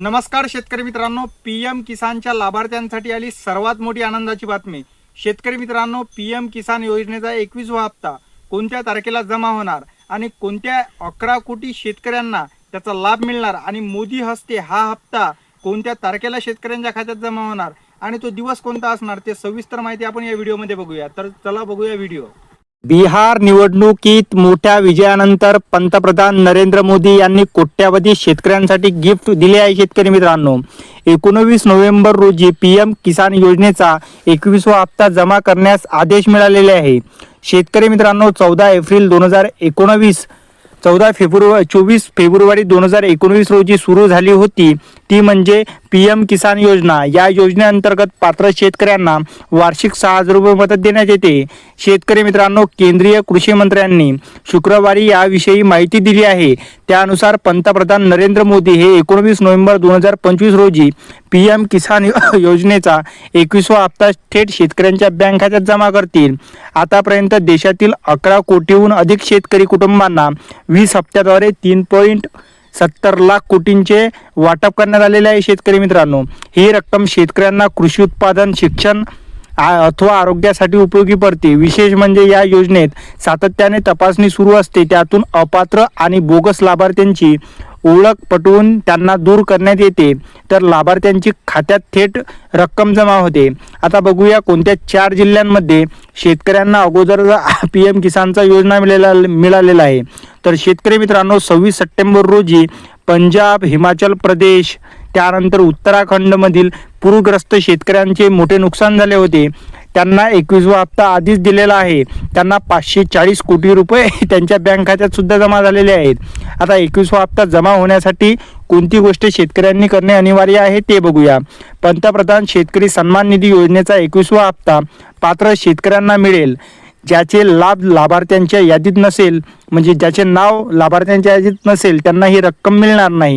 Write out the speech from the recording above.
नमस्कार शेतकरी मित्रांनो पी एम किसानच्या लाभार्थ्यांसाठी आली सर्वात मोठी आनंदाची बातमी. शेतकरी मित्रांनो पी एम किसान योजनेचा एकवीसवा हप्ता कोणत्या तारखेला जमा होणार आणि कोणत्या अकरा कोटी शेतकऱ्यांना त्याचा लाभ मिळणार आणि मोदी हस्ते हा हप्ता कोणत्या तारखेला शेतकऱ्यांच्या खात्यात जमा होणार आणि तो दिवस कोणता असणार ते सविस्तर माहिती आपण या व्हिडिओमध्ये बघूया. तर चला बघूया व्हिडिओ. बिहार निवडणुकीत मोठ्या विजयानंतर पंतप्रधान नरेंद्र मोदी यांनी कोट्यावधी शेतकऱ्यांसाठी गिफ्ट दिले आहे शेतकरी मित्रांनो. एकोणवीस नोव्हेंबर रोजी पी एम किसान योजनेचा एकवीसवा हप्ता जमा करण्यास आदेश मिळालेले आहे. शेतकरी मित्रांनो चौदा एप्रिल दोन हजार एकोणवीस चौदा फेब्रुवारी चोवीस फेब्रुवारी दोन हजार एकोणवीस रोजी सुरू झाली होती. ती म्हणजे पी एम किसान योजना या योजनेअंतर्गत पात्र शेतकऱ्यांना वार्षिक सहा हजार रुपये मदत देण्यात येते. शेतकरी मित्रांनो केंद्रीय कृषी मंत्र्यांनी शुक्रवारी याविषयी माहिती दिली आहे. त्यानुसार पंतप्रधान नरेंद्र मोदी हे एकोणवीस नोव्हेंबर दोन हजार पंचवीस रोजी पी एम किसान योजनेचा एकवीसवा हप्ता थेट शेतकऱ्यांच्या बँक खात्यात जमा करतील. आतापर्यंत देशातील अकरा कोटीहून अधिक शेतकरी कुटुंबांना वीस हप्त्याद्वारे तीन पॉईंट सत्तर लाख कोटींचे वाटप करण्यात आलेले आहे शेतकरी मित्रांनो. ही रक्कम शेतकऱ्यांना कृषी उत्पादन शिक्षण अथवा आरोग्यासाठी उपयोगी पडते. विशेष म्हणजे या योजनेत सातत्याने तपासणी सुरू असते. त्यातून अपात्र आणि बोगस लाभार्थ्यांची ओळख पटवून त्यांना दूर करण्यात येते. तर लाभार्थ्यांची खात्यात थेट रक्कम जमा होते. आता बघूया कोणत्या चार जिल्ह्यांमध्ये शेतकऱ्यांना अगोदर पी एम किसानचा योजना मिळालेला मिळालेला आहे. तर शेतकरी मित्रांनो सव्वीस सप्टेंबर रोजी पंजाब हिमाचल प्रदेश त्यानंतर उत्तराखंडमधील पूरग्रस्त शेतकऱ्यांचे मोठे नुकसान झाले होते. त्यांना एकवीसवा हप्ता आधीच दिलेला आहे. त्यांना पाचशे चाळीस कोटी रुपये त्यांच्या बँक खात्यात सुद्धा जमा झालेले आहेत. आता एकवीसवा हप्ता जमा होण्यासाठी कोणती गोष्ट शेतकऱ्यांनी करणे अनिवार्य आहे ते बघूया. पंतप्रधान शेतकरी सन्मान निधी योजनेचा एकवीसवा हप्ता पात्र शेतकऱ्यांना मिळेल. ज्याचे लाभ लाभार्थ्यांच्या यादीत नसेल म्हणजे ज्याचे नाव लाभार्थ्यांच्या यादीत नसेल त्यांना ही रक्कम मिळणार नाही.